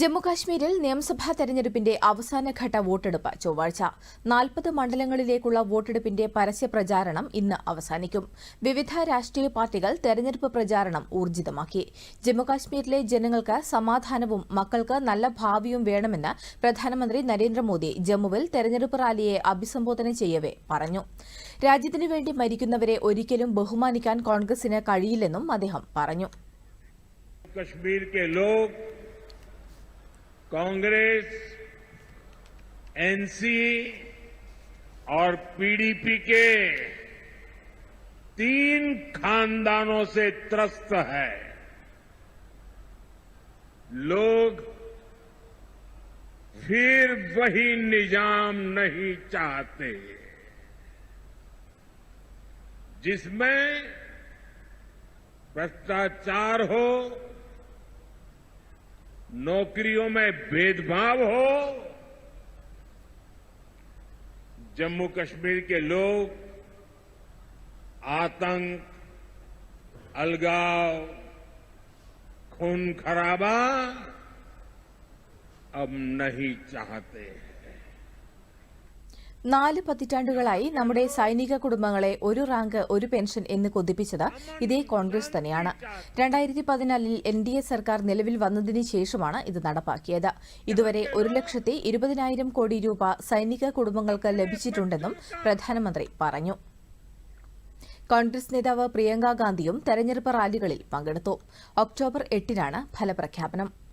ജമ്മുകാശ്മീരിൽ നിയമസഭാ തെരഞ്ഞെടുപ്പിന്റെ അവസാനഘട്ട വോട്ടെടുപ്പ് ചൊവ്വാഴ്ച. നാൽപ്പത് മണ്ഡലങ്ങളിലേക്കുള്ള വോട്ടെടുപ്പിന്റെ പരസ്യ പ്രചാരണം ഇന്ന് അവസാനിക്കും. വിവിധ രാഷ്ട്രീയ പാർട്ടികൾ തെരഞ്ഞെടുപ്പ് പ്രചാരണം ഊർജിതമാക്കി. ജമ്മുകാശ്മീരിലെ ജനങ്ങൾക്ക് സമാധാനവും മക്കൾക്ക് നല്ല ഭാവിയും വേണമെന്ന് പ്രധാനമന്ത്രി നരേന്ദ്രമോദി ജമ്മുവിൽ തെരഞ്ഞെടുപ്പ് റാലിയെ അഭിസംബോധന ചെയ്യവെ പറഞ്ഞു. രാജ്യത്തിനുവേണ്ടി മരിക്കുന്നവരെ ഒരിക്കലും ബഹുമാനിക്കാൻ കോൺഗ്രസിന് കഴിയില്ലെന്നും അദ്ദേഹം പറഞ്ഞു. कांग्रेस, एनसी और पीडीपी के तीन खानदानों से त्रस्त है। लोग फिर वही निज़ाम नहीं चाहते, जिसमें भ्रष्टाचार हो नौकरियों में भेदभाव हो, जम्मू कश्मीर के लोग आतंक, अलगाव, खून खराबा अब नहीं चाहते हैं। നാല് പതിറ്റാണ്ടുകളായി നമ്മുടെ സൈനിക കുടുംബങ്ങളെ ഒരു റാങ്ക് ഒരു പെൻഷൻ എന്ന് കൊതിപ്പിച്ചത് ഇതേ കോൺഗ്രസ് തന്നെയാണ്. രണ്ടായിരത്തി പതിനാലിൽ എൻ ഡി എ സർക്കാർ നിലവിൽ വന്നതിന് ശേഷമാണ് ഇത് നടപ്പാക്കിയത്. ഇതുവരെ ഒരു ലക്ഷത്തി ഇരുപതിനായിരം കോടി രൂപ സൈനിക കുടുംബങ്ങൾക്ക് ലഭിച്ചിട്ടുണ്ടെന്നും പ്രധാനമന്ത്രി പറഞ്ഞു. കോൺഗ്രസ് നേതാവ് പ്രിയങ്ക ഗാന്ധിയും തെരഞ്ഞെടുപ്പ് റാലികളിൽ പങ്കെടുത്തു. ഒക്ടോബർ എട്ടിനാണ് ഫലപ്രഖ്യാപനം.